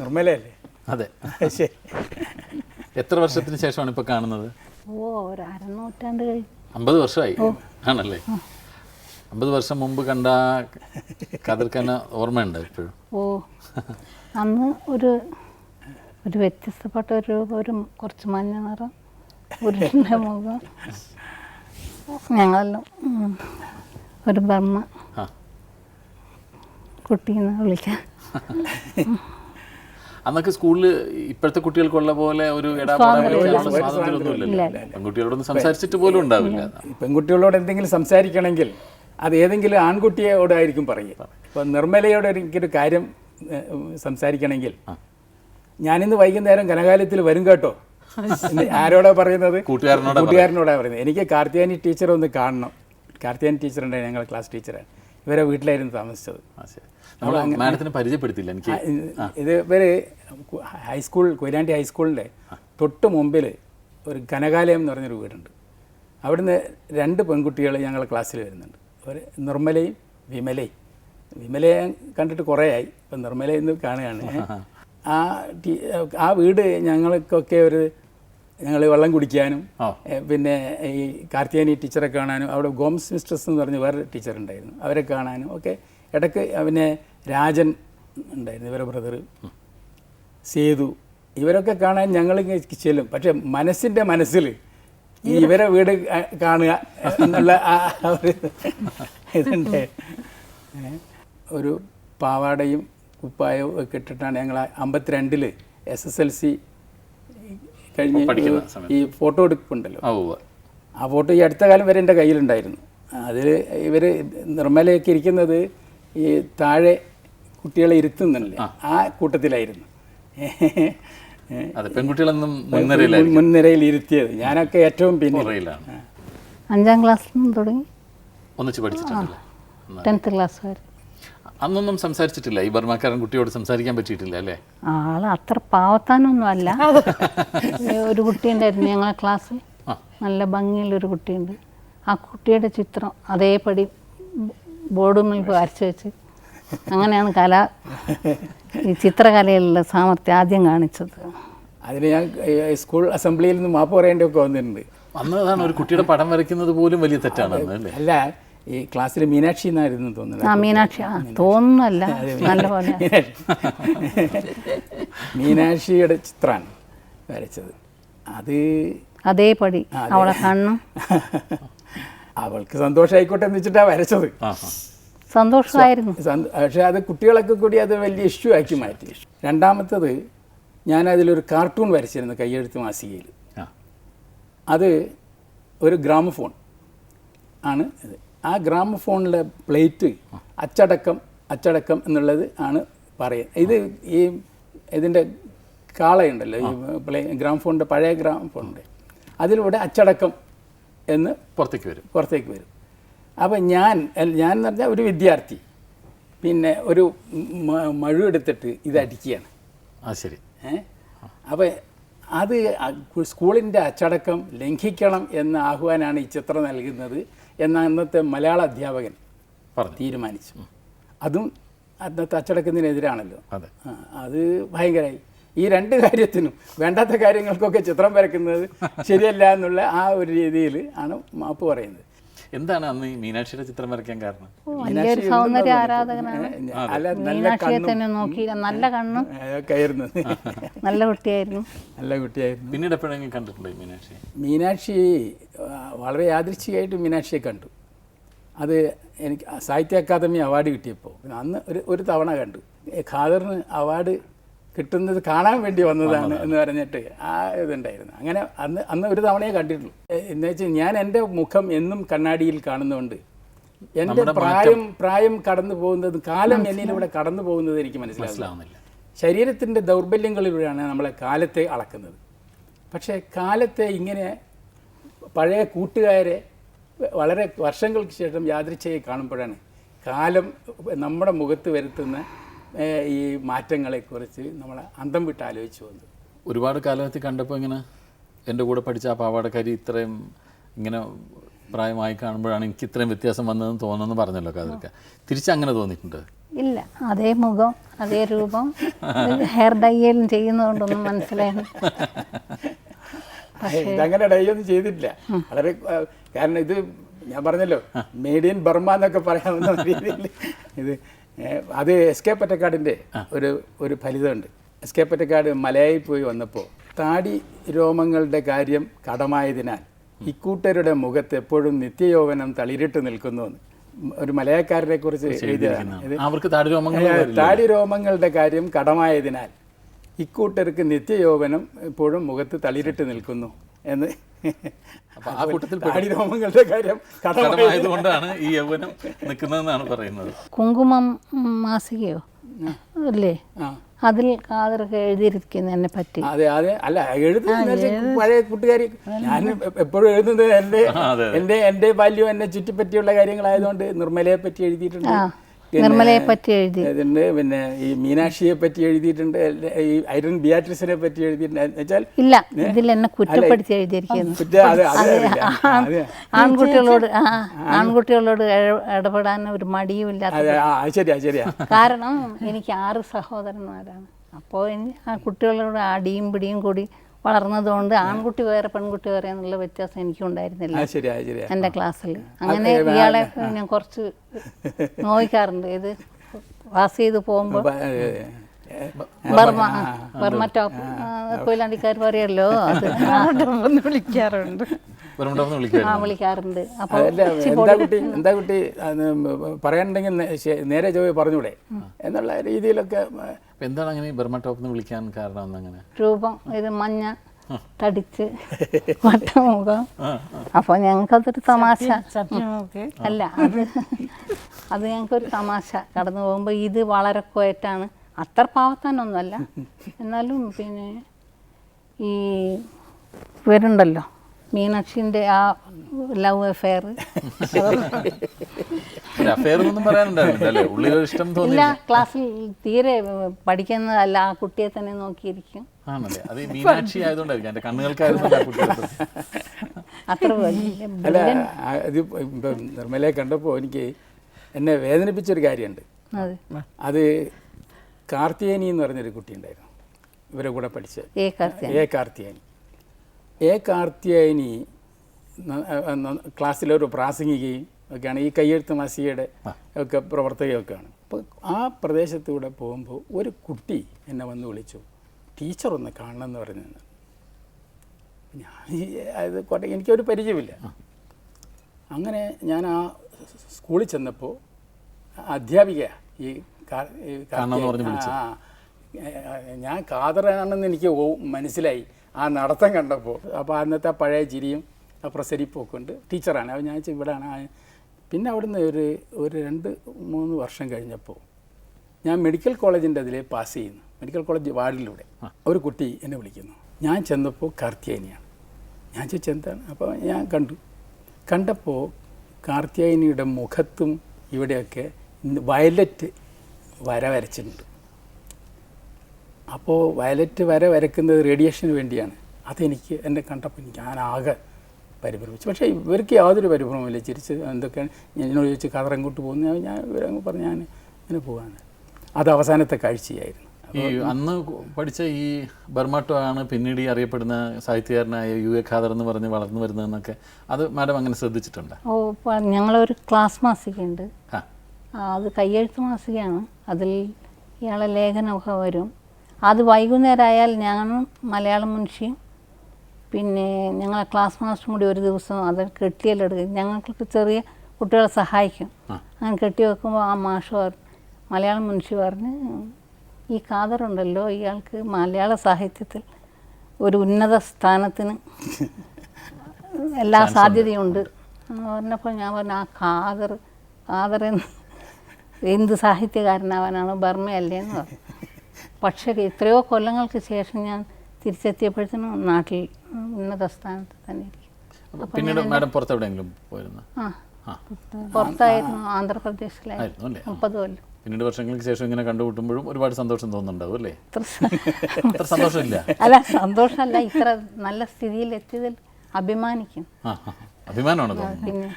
നിർമ്മലയല്ലേ? അതെ. ശരി. എത്ര വർഷത്തിന് ശേഷമാണ് ഇപ്പോൾ കാണുന്നത്? ഓ ഒരു അരനൂറ്റാണ്ട് കഴിഞ്ഞു. അമ്പത് വർഷമായി. ആണല്ലേ? അമ്പത് വർഷം മുമ്പ് കണ്ട കതിർക്കന ഓർമ്മയുണ്ട് ഇപ്പോഴും? ഓ. അന്ന് ഒരു ഒരു വ്യത്യസ്തപ്പെട്ട ഒരു ഒരു കുറച്ച് മഞ്ഞ നിറം പുരുഷന്റെ മുഖം ഞങ്ങളെല്ലാം ഒരു ബർമ്മ ആ. കുട്ടീന്ന് വിളിക്കാൻ. അന്നൊക്കെ സ്കൂളിൽ ഇപ്പോഴത്തെ കുട്ടികൾക്കുള്ള പോലെ ഒരു ഇടപാടാനുള്ള സ്വാതന്ത്ര്യമൊന്നും ഇല്ലല്ലോ പെൺകുട്ടികളോടൊന്നും സംസാരിച്ചിട്ട് പോലും ഉണ്ടാവില്ല. പെൺകുട്ടികളോട് എന്തെങ്കിലും സംസാരിക്കണമെങ്കിൽ അത് ഏതെങ്കിലും ആൺകുട്ടിയോടായിരിക്കും പറയുക. ഇപ്പം നിർമ്മലയോട് എനിക്കൊരു കാര്യം സംസാരിക്കണമെങ്കിൽ. ഞാനിന്ന് വൈകുന്നേരം കനകാലയത്തിൽ വരും കേട്ടോ. ആരോടാ പറയുന്നത്? കൂട്ടുകാരനോടാ പറയുന്നത്. എനിക്ക് കാർത്തിയാനി ടീച്ചറെ ഒന്ന് കാണണം. കാർത്തിയാനി ടീച്ചർ ഞങ്ങളുടെ ഞങ്ങൾ ക്ലാസ് ടീച്ചറാണ്. ഇവരെ വീട്ടിലായിരുന്നു താമസിച്ചത്. മാഡത്തിന് പരിചയപ്പെടുത്തില്ല എനിക്ക്. ഇത് ഇവർ ഹൈസ്കൂൾ കൊയിലാണ്ടി ഹൈസ്കൂളിന്റെ തൊട്ട് മുമ്പിൽ ഒരു കനകാലയം എന്ന് പറഞ്ഞൊരു വീടുണ്ട്. അവിടുന്ന് രണ്ട് പെൺകുട്ടികൾ ഞങ്ങൾ ക്ലാസ്സിൽ വരുന്നുണ്ട്. ഒരു നിർമ്മലയും വിമലയും. വിമലയെ കണ്ടിട്ട് കുറേ ആയി ഇപ്പം നിർമ്മലയെന്ന് കാണുകയാണ്. ആ ടീ ആ വീട് ഞങ്ങൾക്കൊക്കെ ഒരു ഞങ്ങൾ വെള്ളം കുടിക്കാനും പിന്നെ ഈ കാർത്തിയാനി ടീച്ചറെ കാണാനും അവിടെ ഗോംസ് മിസ്ട്രസ് എന്ന് പറഞ്ഞ് വേറെ ടീച്ചർ ഉണ്ടായിരുന്നു. അവരെ കാണാനും ഒക്കെ ഇടയ്ക്ക് പിന്നെ രാജൻ ഉണ്ടായിരുന്നു ഇവരെ ബ്രദർ സേതു ഇവരൊക്കെ കാണാൻ ഞങ്ങൾ ചെല്ലും. പക്ഷെ മനസ്സിന്റെ മനസ്സിൽ ഇവരെ വീട് കാണുക എന്നുള്ള ആ ഒരു ഇതുണ്ട്. ഒരു പാവാടയും കുപ്പായവും ഒക്കെ ഇട്ടിട്ടാണ് ഞങ്ങൾ അമ്പത്തിരണ്ടിൽ എസ് എസ് എൽ സി കഴിഞ്ഞ് പഠിക്കുന്ന ഈ ഫോട്ടോ എടുപ്പുണ്ടല്ലോ. ആ ആ ഫോട്ടോ ഈ അടുത്ത കാലം വരെ എന്റെ കയ്യിലുണ്ടായിരുന്നു. അതിൽ ഇവർ നിർമ്മലയൊക്കെ ഇരിക്കുന്നത് ഈ താഴെ കുട്ടികളെ ഇരുത്തുന്നില്ലേ ആ. കൂട്ടത്തിലായിരുന്നു. അതെ പെൺകുട്ടികളൊന്നും മുൻനിരയിൽ ഇരുത്തിയത്. ഞാനൊക്കെ ഏറ്റവും പിന്നിലാണ് അഞ്ചാം ക്ലാസ് തുടങ്ങി? ഒന്നിച്ച് പഠിച്ചിട്ടുണ്ട്. ടെൻത്ത് ക്ലാസ് വരെ അന്നൊന്നും സംസാരിച്ചിട്ടില്ല. ഈ ബർമാക്കാരൻ കുട്ടിയോട് സംസാരിക്കാൻ പറ്റിയിട്ടില്ല അല്ലേ? ആൾ അത്ര പാവത്താനൊന്നും അല്ല ഒരു കുട്ടിയുണ്ടായിരുന്നു ഞങ്ങളെ ക്ലാസ് നല്ല ഭംഗിയുള്ളൊരു കുട്ടിയുണ്ട്. ആ കുട്ടിയുടെ ചിത്രം അതേപടി ബോർഡുമിൽ വരച്ചു വെച്ച്. അങ്ങനെയാണ് കല ഈ ചിത്രകലയിലുള്ള സാമർത്ഥ്യം ആദ്യം കാണിച്ചത്. അതിന് ഞാൻ സ്കൂൾ അസംബ്ലിയിൽ നിന്ന് മാപ്പ് പറയേണ്ടതൊക്കെ വന്നിട്ടുണ്ട്. അന്ന് അതാണ് ഒരു കുട്ടിയുടെ പടം വരയ്ക്കുന്നത് പോലും വലിയ തെറ്റാണ് അല്ല ഈ ക്ലാസ്സിൽ മീനാക്ഷി എന്നായിരുന്നു തോന്നുന്നത്. ആ മീനാക്ഷി. തോന്നുന്നല്ല. നല്ല പോലെ. മീനാക്ഷിയുടെ ചിത്രമാണ് വരച്ചത്. അത് അതേപടി അവളെ കാണണം. അവൾക്ക് സന്തോഷമായിക്കോട്ടെ എന്ന് വെച്ചിട്ടാണ് വരച്ചത്. സന്തോഷമായിരുന്നു. പക്ഷെ അത് കുട്ടികളൊക്കെ കൂടി അത് വലിയ ഇഷ്യൂ ആക്കി മാറ്റി. രണ്ടാമത്തത് ഞാൻ അതിലൊരു കാർട്ടൂൺ വരച്ചിരുന്നു കയ്യെഴുത്ത് മാസികയിൽ ആ. അത് ഒരു ഗ്രാമഫോൺ ആണ് ഇത്. ആ ഗ്രാമഫോണിലെ പ്ലേറ്റ് അച്ചടക്കം അച്ചടക്കം എന്നുള്ളത് ആണ് പറയുന്നത് ഇത് ഈ ഇതിന്റെ കാളയുണ്ടല്ലോ ഈ പ്ലേ ഗ്രാമഫോണിന്റെ പഴയ ഗ്രാമഫോണിന്റെ. അതിലൂടെ അച്ചടക്കം എന്ന് പുറത്തേക്ക് വരും. പുറത്തേക്ക് വരും. അപ്പോൾ ഞാൻ ഞാൻ എന്ന് പറഞ്ഞാൽ ഒരു വിദ്യാർത്ഥി. പിന്നെ ഒരു മഴു എടുത്തിട്ട് ഇത് അടിക്കുകയാണ്. ആ ശരി. ഏഹ് അപ്പോൾ അത് സ്കൂളിന്റെ അച്ചടക്കം ലംഘിക്കണം എന്ന ആഹ്വാനാണ് ഈ ചിത്രം നൽകുന്നത്. എന്ന അന്നത്തെ മലയാള അധ്യാപകൻ തീരുമാനിച്ചു. അതും അന്നത്തെ അച്ചടക്കത്തിനെതിരാണല്ലോ. അത്. ഭയങ്കരമായി ഈ രണ്ട് കാര്യത്തിനും വേണ്ടാത്ത കാര്യങ്ങൾക്കൊക്കെ ചിത്രം വരയ്ക്കുന്നത് ശരിയല്ല എന്നുള്ള ആ ഒരു രീതിയിൽ ആണ് മാപ്പ് പറയുന്നത്. എന്താണ് അന്ന് മീനാക്ഷിയുടെ ചിത്രം വരയ്ക്കാൻ കാരണം? വലിയൊരു സൗന്ദര്യ ആരാധകനാണ്? അല്ല നല്ല മീനാക്ഷിയെ തന്നെ നോക്കി നല്ല കണ്ണും. ആയിരുന്നു. നല്ല കുട്ടിയായിരുന്നു. നല്ല കുട്ടിയായിരുന്നു. പിന്നീട് എപ്പോഴെങ്കിലും കണ്ടിട്ടുണ്ടോ ഈ മീനാക്ഷി മീനാക്ഷി ആ, വളരെ യാദൃച്ഛികമായിട്ട് മീനാക്ഷിയെ കണ്ടു. അത് എനിക്ക് സാഹിത്യ അക്കാദമി അവാർഡ് കിട്ടിയപ്പോൾ. അന്ന് ഒരു ഒരു തവണ കണ്ടു. ഏ, ഖാദറിന് അവാർഡ് കിട്ടുന്നത് കാണാൻ വേണ്ടി വന്നതാണ് എന്ന് പറഞ്ഞിട്ട് ആ ഇതുണ്ടായിരുന്നു. അങ്ങനെ അന്ന് അന്ന് ഒരു തവണയെ കണ്ടിട്ടുള്ളൂ. എന്ന് വെച്ചാൽ ഞാൻ എന്റെ മുഖം എന്നും കണ്ണാടിയിൽ കാണുന്നുണ്ട് എന്റെ പ്രായം പ്രായം കടന്നു പോകുന്നത് കാലം എന്നിലൂടെ കടന്നു പോകുന്നത് എനിക്ക് മനസ്സിലാവുന്നില്ല. ശരീരത്തിന്റെ ദൗർബല്യങ്ങളിലൂടെയാണ് നമ്മളെ കാലത്തെ അളക്കുന്നത്. പക്ഷേ കാലത്തെ ഇങ്ങനെ പഴയ കൂട്ടുകാരെ വളരെ വർഷങ്ങൾക്ക് ശേഷം യാദൃച്ഛയെ കാണുമ്പോഴാണ് കാലം നമ്മുടെ മുഖത്ത് വരുത്തുന്ന ഈ മാറ്റങ്ങളെക്കുറിച്ച് നമ്മൾ അന്തം വിട്ട് ആലോചിച്ചു വന്നു ഒരുപാട് കാലത്തിൽ കണ്ടപ്പോൾ ഇങ്ങനെ എന്റെ കൂടെ പഠിച്ച ആ പാവാടക്കാരി ഇത്രയും ഇങ്ങനെ പ്രായമായി കാണുമ്പോഴാണ് എനിക്ക് ഇത്രയും വ്യത്യാസം വന്നതെന്ന് തോന്നുന്നു പറഞ്ഞല്ലോ കാതൊക്കെ തിരിച്ച് അങ്ങനെ തോന്നിയിട്ടുണ്ട്? ഇല്ല അതേ മുഖം അതേ രൂപം ഹെയർ ഡൈയിലും ചെയ്യുന്നതുകൊണ്ടൊന്നും മനസ്സിലായി അങ്ങനെ ഡൈയൊന്നും ചെയ്തിട്ടില്ല. വളരെ കാരണം ഇത് ഞാൻ പറഞ്ഞല്ലോ മേഡ് ഇൻ ബർമ എന്നൊക്കെ പറയാവുന്ന രീതിയിൽ ഇത് അത് എസ് കെ പറ്റക്കാടിന്റെ ഒരു ഒരു ഫലിതമുണ്ട്. എസ് കെ പറ്റക്കാട് മലയായി പോയി വന്നപ്പോൾ താടി രോമങ്ങളുടെ കാര്യം കടമായതിനാൽ ഇക്കൂട്ടരുടെ മുഖത്ത് എപ്പോഴും നിത്യയോവനം തളിരിട്ട് നിൽക്കുന്നു എന്ന് ഒരു മലയാക്കാരനെ കുറിച്ച് എഴുതിയതാണ്. താടി രോമങ്ങളുടെ കാര്യം കടമായതിനാൽ ഇക്കൂട്ടർക്ക് നിത്യയോവനം എപ്പോഴും മുഖത്ത് തളിരിട്ട് നിൽക്കുന്നു എന്ന് ആ കൂട്ടത്തിൽ രോമങ്ങളുടെ കാര്യം കടമായ കടമായതുകൊണ്ടാണ് ഈ യൗവനം നിൽക്കുന്നതെന്നാണ് പറയുന്നത്. കുങ്കുമം മാസികയോ അല്ലേ? അതിൽ കാതറൊക്കെ എഴുതിയിരിക്കുന്നതിനെ എന്നെ പറ്റി. അതെ അതെ. അല്ല എഴുതുന്നത് പഴയ കൂട്ടുകാരി ഞാൻ എപ്പോഴും എഴുതുന്നത് എന്റെ എന്റെ എന്റെ ബാല്യം എന്നെ ചുറ്റിപ്പറ്റിയുള്ള കാര്യങ്ങളായതുകൊണ്ട് നിർമ്മലയെ പറ്റി എഴുതിയിട്ടുണ്ട്. നിർമ്മലയെ പറ്റി എഴുതി. ഇതിണ്ട് പിന്നെ ഈ മീനാക്ഷിയെ പറ്റി എഴുതിയിട്ടുണ്ട് ഈ ഐരൺ ബിയാട്രിസിനെ പറ്റി എഴുതിയിട്ടുണ്ട്. വെച്ചാൽ ഇല്ല ഇതിൽ എന്നെ കുറ്റപ്പെടുത്തി എഴുതിയിരിക്കുന്നു. ആൺകുട്ടികളോട് ആൺകുട്ടികളോട് ഇടപെടാൻ ഒരു മടിയും ഇല്ലാത്ത കാരണം എനിക്ക് ആറ് സഹോദരന്മാരാണ്. അപ്പോൾ ആ കുട്ടികളോട് അടിയും പിടിയും കൂടി വളർന്നതുകൊണ്ട് ആൺകുട്ടി വേറെ പെൺകുട്ടി വേറെ എന്നുള്ള വ്യത്യാസം എനിക്കുണ്ടായിരുന്നില്ല. എന്റെ ക്ലാസ്സിൽ. അങ്ങനെ ഇയാളെ ഞാൻ കുറച്ച് നോയിക്കാറുണ്ട് ഇത് വാസ് ചെയ്ത് പോകുമ്പോൾ ബർമ ബർമ ടോപ്പ്. കൊയിലാണ്ടിക്കാർ പറയല്ലോ അത് വിളിക്കാറുണ്ട്. വിളിക്കാറുണ്ട്. അപ്പോൾ എന്താ കുട്ടി എന്താ കുട്ടി പറയാനുണ്ടെങ്കിൽ നേരെ ചോദ്യം പറഞ്ഞൂടെ? എന്നുള്ള രീതിയിലൊക്കെ അപ്പൊ എന്താണ് അങ്ങനെ ഈ ബർമ ടോപ്പ് എന്ന് വിളിക്കാൻ കാരണം എന്നങ്ങനെ? രൂപം ഇത് മഞ്ഞ തടിച്ച് വട്ടമുഖം. അപ്പോൾ ഞങ്ങൾക്കതൊരു തമാശ. അല്ല അത് അത് ഞങ്ങൾക്കൊരു തമാശ. കടന്നു പോകുമ്പോൾ ഇത് വളരെ കോയറ്റാണ്. അത്ര പാവത്താനൊന്നുമല്ല. എന്നാലും പിന്നെ ഈ ഇവരുണ്ടല്ലോ മീനാക്ഷിന്റെ ആ ലവ് അഫെയർ ഇല്ല ക്ലാസ്സിൽ തീരെ പഠിക്കുന്നതല്ല ആ കുട്ടിയെ തന്നെ നോക്കിയിരിക്കും. അത്ര നിർമ്മലയെ കണ്ടപ്പോൾ എനിക്ക് എന്നെ വേദനിപ്പിച്ചൊരു കാര്യമുണ്ട്. അതെ. അത് കാർത്തിയേനി എന്ന് പറഞ്ഞൊരു കുട്ടി ഉണ്ടായിരുന്നു ഇവരെ കൂടെ പഠിച്ചത് എ കാർത്തിയാനി. എ കാർത്തിയായനി ഒരു ക്ലാസ്സിലൊരു പ്രാസംഗികയും ഒക്കെയാണ് ഈ കയ്യെഴുത്ത് മാസികയുടെ ഒക്കെ പ്രവർത്തകയൊക്കെയാണ്. അപ്പോൾ ആ പ്രദേശത്തൂടെ പോകുമ്പോൾ ഒരു കുട്ടി എന്നെ വന്ന് വിളിച്ചു. ടീച്ചർ ഒന്ന് കാണണം എന്ന് പറഞ്ഞു. ഞാൻ അത് കോട്ടെ എനിക്കൊരു പരിചയമില്ല. അങ്ങനെ ഞാൻ ആ സ്കൂളിൽ ചെന്നപ്പോൾ അധ്യാപിക ഈ ഞാൻ കാതറാണെന്ന് എനിക്ക് മനസ്സിലായി. ആ നടത്തം കണ്ടപ്പോൾ അപ്പോൾ അന്നത്തെ പഴയ ചിരിയും ആ പ്രസരിപ്പൊക്കെ ഉണ്ട്. ടീച്ചറാണ്. അപ്പോൾ ഞാൻ വെച്ചാൽ ഇവിടെയാണ് പിന്നെ അവിടുന്ന് ഒരു ഒരു രണ്ട് മൂന്ന് വർഷം കഴിഞ്ഞപ്പോൾ ഞാൻ മെഡിക്കൽ കോളേജിന്റെ അതിലേ പാസ് ചെയ്യുന്നു. മെഡിക്കൽ കോളേജ് വാർഡിലൂടെ. ഒരു കുട്ടി എന്നെ വിളിക്കുന്നു. ഞാൻ ചെന്നപ്പോൾ കാർത്തിയാനിയാണ് ഞാൻ ചോദിച്ചു എന്താണ്? അപ്പോൾ ഞാൻ കണ്ടു. കണ്ടപ്പോൾ കാർത്തിയായനിയുടെ മുഖത്തും ഇവിടെയൊക്കെ വയലറ്റ് വര വരച്ചിട്ടുണ്ട്. അപ്പോൾ വയലറ്റ് വരെ വരയ്ക്കുന്നത് റേഡിയേഷന് വേണ്ടിയാണ്. അതെനിക്ക് എന്റെ കണ്ടപ്പോൾ എനിക്ക് ആകെ പരിഭ്രമിച്ചു. പക്ഷേ ഇവർക്ക് യാതൊരു പരിഭ്രമമില്ല ചിരിച്ച് എന്തൊക്കെയാണ് ഞാൻ എന്നോട് ചോദിച്ച് കതർ പോകുന്ന പോകുന്നു? ഞാൻ ഇവരങ്ങ് പറഞ്ഞ് ഞാൻ ഇങ്ങനെ പോവാണ്. അത് അവസാനത്തെ കാഴ്ചയായിരുന്നു. ഈ അന്ന് പഠിച്ച ഈ ബർമാട്ടോ ആണ് പിന്നീട് ഈ അറിയപ്പെടുന്ന സാഹിത്യകാരനായ യു എ ഖാദർ എന്ന് പറഞ്ഞ് വളർന്നു വരുന്നതെന്നൊക്കെ അത് മാഡം അങ്ങനെ ശ്രദ്ധിച്ചിട്ടുണ്ട്? ഓ ഞങ്ങളൊരു ക്ലാസ് മാസികയുണ്ട്. അത് കയ്യെഴുത്ത് മാസികയാണ്. അതിൽ ഇയാളെ ലേഖനമൊക്കെ വരും. അത് വൈകുന്നേരമായാൽ ഞാനും മലയാളം മുൻഷിയും പിന്നെ ഞങ്ങളെ ക്ലാസ് മാസ്റ്ററും കൂടി ഒരു ദിവസം അത് കെട്ടിയെടുക്കും ഞങ്ങൾക്ക് ചെറിയ കുട്ടികളെ സഹായിക്കും. അങ്ങനെ കെട്ടി വെക്കുമ്പോൾ ആ മാഷ് പറഞ്ഞു മലയാളം മുൻഷി പറഞ്ഞ് ഈ കാതറുണ്ടല്ലോ ഇയാൾക്ക് മലയാള സാഹിത്യത്തിൽ ഒരു ഉന്നത സ്ഥാനത്തിന് എല്ലാ സാധ്യതയുണ്ട്. എന്ന് പറഞ്ഞപ്പോൾ ഞാൻ പറഞ്ഞു ആ ഖാദർ ഖാദർ എന്ന് എന്ത് സാഹിത്യകാരനാവാനാണ്? ബർമ്മയല്ലേ എന്ന് പറഞ്ഞു. പക്ഷേ എത്രയോ കൊല്ലങ്ങൾക്ക് ശേഷം ഞാൻ തിരിച്ചെത്തിയപ്പോഴത്തേനും നാട്ടിൽ ഉന്നത സ്ഥാനത്ത് തന്നെ പിന്നീട് മാഡം പുറത്തെവിടെയെങ്കിലും പോയിരുന്നു? പുറത്തായിരുന്നു ആന്ധ്രാപ്രദേശിലായിരുന്നു. മുപ്പത് കൊല്ലം. പിന്നീട് വർഷങ്ങൾക്ക് ശേഷം ഇങ്ങനെ കണ്ടുമുട്ടുമ്പോഴും ഒരുപാട് സന്തോഷം തോന്നുന്നുണ്ടാവും അല്ലേ? ഇത്ര സന്തോഷമില്ല? അല്ല സന്തോഷമല്ല ഇത്ര നല്ല സ്ഥിതിയിൽ എത്തിയതിൽ അഭിമാനിക്കും. അഭിമാനമാണ് തോന്നുന്നത്.